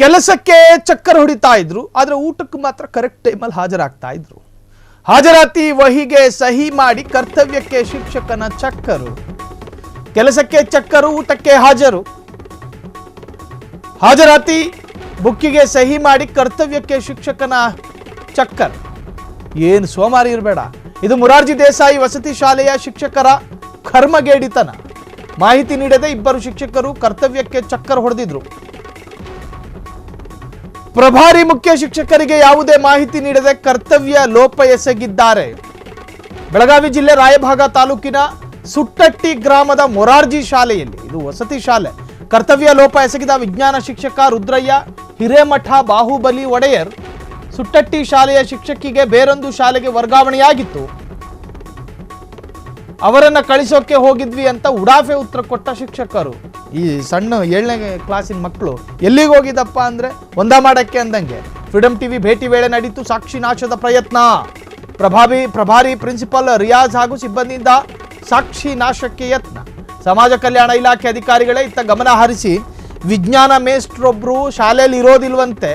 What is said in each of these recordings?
ಕೆಲಸಕ್ಕೆ ಚಕ್ಕರ್ ಹೊಡಿತಾ ಇದ್ರು, ಆದ್ರೆ ಊಟಕ್ಕೆ ಮಾತ್ರ ಕರೆಕ್ಟ್ ಟೈಮಲ್ಲಿ ಹಾಜರಾಗ್ತಾ ಇದ್ರು. ಹಾಜರಾತಿ ವಹಿಗೆ ಸಹಿ ಮಾಡಿ ಕರ್ತವ್ಯಕ್ಕೆ ಶಿಕ್ಷಕನ ಚಕ್ಕರು. ಕೆಲಸಕ್ಕೆ ಚಕ್ಕರು, ಊಟಕ್ಕೆ ಹಾಜರು. ಹಾಜರಾತಿ ಬುಕ್ಕಿಗೆ ಸಹಿ ಮಾಡಿ ಕರ್ತವ್ಯಕ್ಕೆ ಶಿಕ್ಷಕನ ಚಕ್ಕರ್. ಏನು ಸೋಮಾರಿ ಇರಬೇಡ. ಇದು ಮುರಾರ್ಜಿ ದೇಸಾಯಿ ವಸತಿ ಶಾಲೆಯ ಶಿಕ್ಷಕರ ಕರ್ಮಗೇಡಿತನ. ಮಾಹಿತಿ ನೀಡದೆ ಇಬ್ಬರು ಶಿಕ್ಷಕರು ಕರ್ತವ್ಯಕ್ಕೆ ಚಕ್ಕರ್ ಹೊಡೆದಿದ್ರು. ಪ್ರಭಾರಿ ಮುಖ್ಯ ಶಿಕ್ಷಕರಿಗೆ ಯಾವುದೇ ಮಾಹಿತಿ ನೀಡದೆ ಕರ್ತವ್ಯ ಲೋಪ ಎಸಗಿದ್ದಾರೆ. ಬೆಳಗಾವಿ ಜಿಲ್ಲೆ ರಾಯಭಾಗ ತಾಲೂಕಿನ ಸುಟ್ಟಟ್ಟಿ ಗ್ರಾಮದ ಮೊರಾರ್ಜಿ ಶಾಲೆಯಲ್ಲಿ, ಇದು ವಸತಿ ಶಾಲೆ. ಕರ್ತವ್ಯ ಲೋಪ ಎಸಗಿದ ವಿಜ್ಞಾನ ಶಿಕ್ಷಕ ರುದ್ರಯ್ಯ, ಹಿರೇಮಠ ಬಾಹುಬಲಿ ಒಡೆಯರ್ ಸುಟ್ಟಟ್ಟಿ ಶಾಲೆಯ ಶಿಕ್ಷಕಿಗೆ ಬೇರೊಂದು ಶಾಲೆಗೆ ವರ್ಗಾವಣೆಯಾಗಿತ್ತು. ಅವರನ್ನ ಕಳಿಸೋಕೆ ಹೋಗಿದ್ವಿ ಅಂತ ಉಡಾಫೆ ಉತ್ತರ ಕೊಟ್ಟ ಶಿಕ್ಷಕರು. ಈ ಸಣ್ಣ ಏಳನೇ ಕ್ಲಾಸಿನ ಮಕ್ಕಳು ಎಲ್ಲಿಗೆ ಹೋಗಿದಪ್ಪ ಅಂದ್ರೆ ಒಂದ ಮಾಡಕ್ಕೆ ಅಂದಂಗೆ. ಫ್ರೀಡಮ್ ಟಿವಿ ಭೇಟಿ ವೇಳೆ ನಡೀತು ಸಾಕ್ಷಿ ನಾಶದ ಪ್ರಯತ್ನ. ಪ್ರಭಾವಿ, ಪ್ರಭಾರಿ ಪ್ರಿನ್ಸಿಪಾಲ್ ರಿಯಾಜ್ ಹಾಗೂ ಸಿಬ್ಬಂದಿಯಿಂದ ಸಾಕ್ಷಿ ನಾಶಕ್ಕೆ ಯತ್ನ. ಸಮಾಜ ಕಲ್ಯಾಣ ಇಲಾಖೆ ಅಧಿಕಾರಿಗಳೇ ಇತ್ತ ಗಮನ ಹರಿಸಿ, ವಿಜ್ಞಾನ ಮೇಸ್ಟ್ರೊಬ್ರು ಶಾಲೆಯಲ್ಲಿ ಇರೋದಿಲ್ವಂತೆ.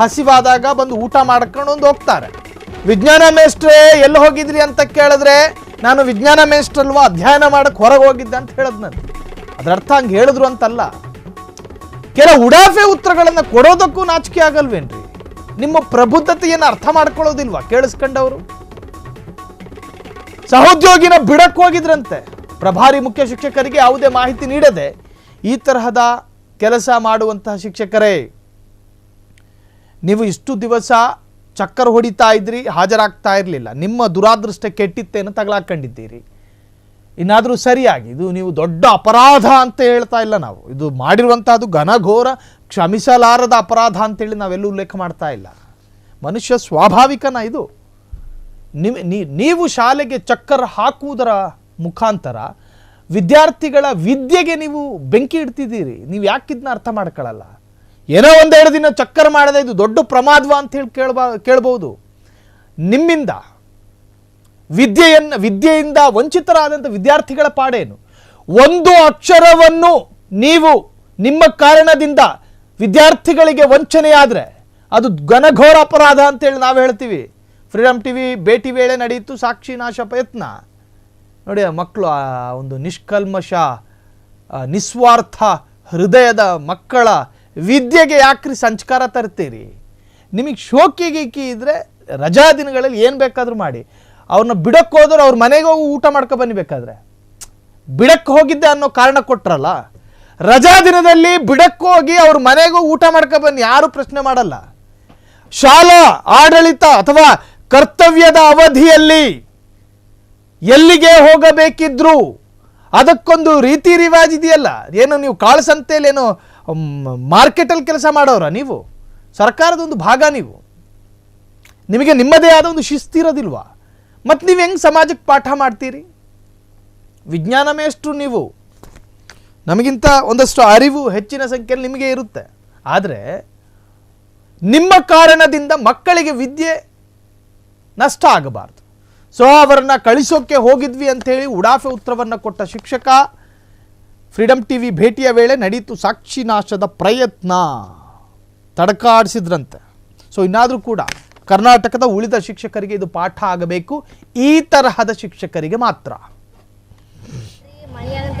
ಹಸಿವಾದಾಗ ಬಂದು ಊಟ ಮಾಡ್ಕೊಂಡು ಒಂದು ಹೋಗ್ತಾರೆ. ವಿಜ್ಞಾನ ಮೇಸ್ಟ್ರೇ ಎಲ್ಲಿ ಹೋಗಿದ್ರಿ ಅಂತ ಕೇಳಿದ್ರೆ ನಾನು ವಿಜ್ಞಾನ ಮೇಷ್ಟ್ರಲ್ವಾ ಅಧ್ಯಯನ ಮಾಡಕ್ಕೆ ಹೊರಗೆ ಹೋಗಿದ್ದೆ ಅಂತ ಹೇಳದ್ ನಾನು. ಅದರ ಅರ್ಥ ಹಂಗೆ ಹೇಳಿದ್ರು ಅಂತಲ್ಲ. ಕೆಲ ಉಡಾಫೆ ಉತ್ತರಗಳನ್ನು ಕೊಡೋದಕ್ಕೂ ನಾಚಿಕೆ ಆಗಲ್ವೇನ್ರಿ? ನಿಮ್ಮ ಪ್ರಬುದ್ಧತೆಯನ್ನು ಅರ್ಥ ಮಾಡ್ಕೊಳ್ಳೋದಿಲ್ವಾ? ಕೇಳಿಸ್ಕೊಂಡವರು? ಸಹೋದ್ಯೋಗಿನ ಬಿಡಕ್ಕೆ ಹೋಗಿದ್ರಂತೆ. ಪ್ರಭಾರಿ ಮುಖ್ಯ ಶಿಕ್ಷಕರಿಗೆ ಯಾವುದೇ ಮಾಹಿತಿ ನೀಡದೆ ಈ ತರಹದ ಕೆಲಸ ಮಾಡುವಂತಹ ಶಿಕ್ಷಕರೇ, ನೀವು ಇಷ್ಟು ದಿವಸ ಚಕ್ಕರ್ ಹೊಡಿತಾ ಇದ್ರಿ, ಹಾಜರಾಗ್ತಾ ಇರಲಿಲ್ಲ. ನಿಮ್ಮ ದುರಾದೃಷ್ಟ ಕೆಟ್ಟಿತ್ತೇನು ತಗಲಾಕೊಂಡಿದ್ದೀರಿ ಇನ್ನಾದರೂ ಸರಿಯಾಗಿ, ಇದು ನೀವು ದೊಡ್ಡ ಅಪರಾಧ ಅಂತ ಹೇಳ್ತಾ ಇಲ್ಲ ನಾವು. ಇದು ಮಾಡಿರುವಂಥದ್ದು ಘನಘೋರ ಕ್ಷಮಿಸಲಾರದ ಅಪರಾಧ ಅಂತೇಳಿ ನಾವೆಲ್ಲೂ ಉಲ್ಲೇಖ ಮಾಡ್ತಾ ಇಲ್ಲ. ಮನುಷ್ಯ ಸ್ವಾಭಾವಿಕನ ಇದು. ನೀವು ಶಾಲೆಗೆ ಚಕ್ಕರ್ ಹಾಕುವುದರ ಮುಖಾಂತರ ವಿದ್ಯಾರ್ಥಿಗಳ ವಿದ್ಯೆಗೆ ನೀವು ಬೆಂಕಿ ಇಡ್ತಿದ್ದೀರಿ. ನೀವು ಯಾಕಿದ್ನ ಅರ್ಥ ಮಾಡ್ಕೊಳ್ಳಲ್ಲ ಏನೋ ಒಂದೆರಡು ದಿನ ಚಕ್ಕರ್ ಮಾಡದೆ ಇದು ದೊಡ್ಡ ಪ್ರಮಾದವ ಅಂತ ಹೇಳಿ ಕೇಳ್ಬಾ ಕೇಳ್ಬೋದು ನಿಮ್ಮಿಂದ ವಿದ್ಯೆಯನ್ನು, ವಿದ್ಯೆಯಿಂದ ವಂಚಿತರಾದಂಥ ವಿದ್ಯಾರ್ಥಿಗಳ ಪಾಡೇನು? ಒಂದು ಅಕ್ಷರವನ್ನು ನೀವು ನಿಮ್ಮ ಕಾರಣದಿಂದ ವಿದ್ಯಾರ್ಥಿಗಳಿಗೆ ವಂಚನೆಯಾದರೆ ಅದು ಘನಘೋರ ಅಪರಾಧ ಅಂತೇಳಿ ನಾವು ಹೇಳ್ತೀವಿ. ಫ್ರೀಡಮ್ ಟಿವಿ ಭೇಟಿ ವೇಳೆ ನಡೆಯಿತು, ಸಾಕ್ಷಿ ನಾಶ ಪ್ರಯತ್ನ. ನೋಡಿ ಮಕ್ಕಳು ಆ ಒಂದು ನಿಷ್ಕಲ್ಮಶ ನಿಸ್ವಾರ್ಥ ಹೃದಯದ ಮಕ್ಕಳ ವಿದ್ಯೆಗೆ ಯಾಕ್ರಿ ಸಂಚಕಾರ ತರ್ತೀರಿ? ನಿಮಗೆ ಶೋಕಿ ಗೀಕಿ ಇದ್ರೆ ರಜಾ ದಿನಗಳಲ್ಲಿ ಏನು ಬೇಕಾದರೂ ಮಾಡಿ. ಅವ್ರನ್ನ ಬಿಡಕ್ಕೆ ಹೋದ್ರೆ ಅವ್ರ ಮನೆಗೆ ಹೋಗಿ ಊಟ ಮಾಡ್ಕೊ ಬನ್ನಿ ಬೇಕಾದ್ರೆ. ಬಿಡಕ್ಕೆ ಹೋಗಿದ್ದೆ ಅನ್ನೋ ಕಾರಣ ಕೊಟ್ರಲ್ಲ? ರಜಾ ದಿನದಲ್ಲಿ ಬಿಡಕ್ಕೆ ಹೋಗಿ ಅವ್ರ ಮನೆಗೆ ಊಟ ಮಾಡ್ಕೊ ಬನ್ನಿ, ಯಾರು ಪ್ರಶ್ನೆ ಮಾಡಲ್ಲ. ಶಾಲಾ, ಆಡಳಿತ ಅಥವಾ ಕರ್ತವ್ಯದ ಅವಧಿಯಲ್ಲಿ ಎಲ್ಲಿಗೆ ಹೋಗಬೇಕಿದ್ರು, ಅದಕ್ಕೊಂದು ರೀತಿ ರಿವಾಜ್ ಇದೆಯಲ್ಲ? ಏನು ನೀವು ಏನು ಮಾರ್ಕೆಟಲ್ಲಿ ಕೆಲಸ ಮಾಡೋರ ನೀವು? ಸರ್ಕಾರದ ಒಂದು ಭಾಗ ನೀವು. ನಿಮಗೆ ನಿಮ್ಮದೇ ಆದ ಒಂದು ಶಿಸ್ತಿರೋದಿಲ್ವಾ ಮತ್ತು ನೀವು ಹೆಂಗೆ ಸಮಾಜಕ್ಕೆ ಪಾಠ ಮಾಡ್ತೀರಿ? ವಿಜ್ಞಾನ ನೀವು. ನಮಗಿಂತ ಒಂದಷ್ಟು ಅರಿವು ಹೆಚ್ಚಿನ ಸಂಖ್ಯೆಯಲ್ಲಿ ನಿಮಗೆ ಇರುತ್ತೆ. ಆದರೆ ನಿಮ್ಮ ಕಾರಣದಿಂದ ಮಕ್ಕಳಿಗೆ ವಿದ್ಯೆ ನಷ್ಟ ಆಗಬಾರ್ದು. ಸೊ ಅವರನ್ನು ಕಳಿಸೋಕ್ಕೆ ಹೋಗಿದ್ವಿ ಅಂಥೇಳಿ ಉಡಾಫೆ ಉತ್ತರವನ್ನು ಕೊಟ್ಟ ಶಿಕ್ಷಕ ಫ್ರೀಡಮ್ ಟಿ ವಿ ಭೇಟಿಯ ವೇಳೆ ನಡೀತು ಸಾಕ್ಷಿ ನಾಶದ ಪ್ರಯತ್ನ. ತಡಕಾಡಿಸಿದ್ರಂತೆ. ಸೊ ಇನ್ನಾದರೂ ಕೂಡ ಕರ್ನಾಟಕದ ಉಳಿದ ಶಿಕ್ಷಕರಿಗೆ ಇದು ಪಾಠ ಆಗಬೇಕು. ಈ ತರಹದ ಶಿಕ್ಷಕರಿಗೆ ಮಾತ್ರ. ಮಳಿ ಆಗಂತ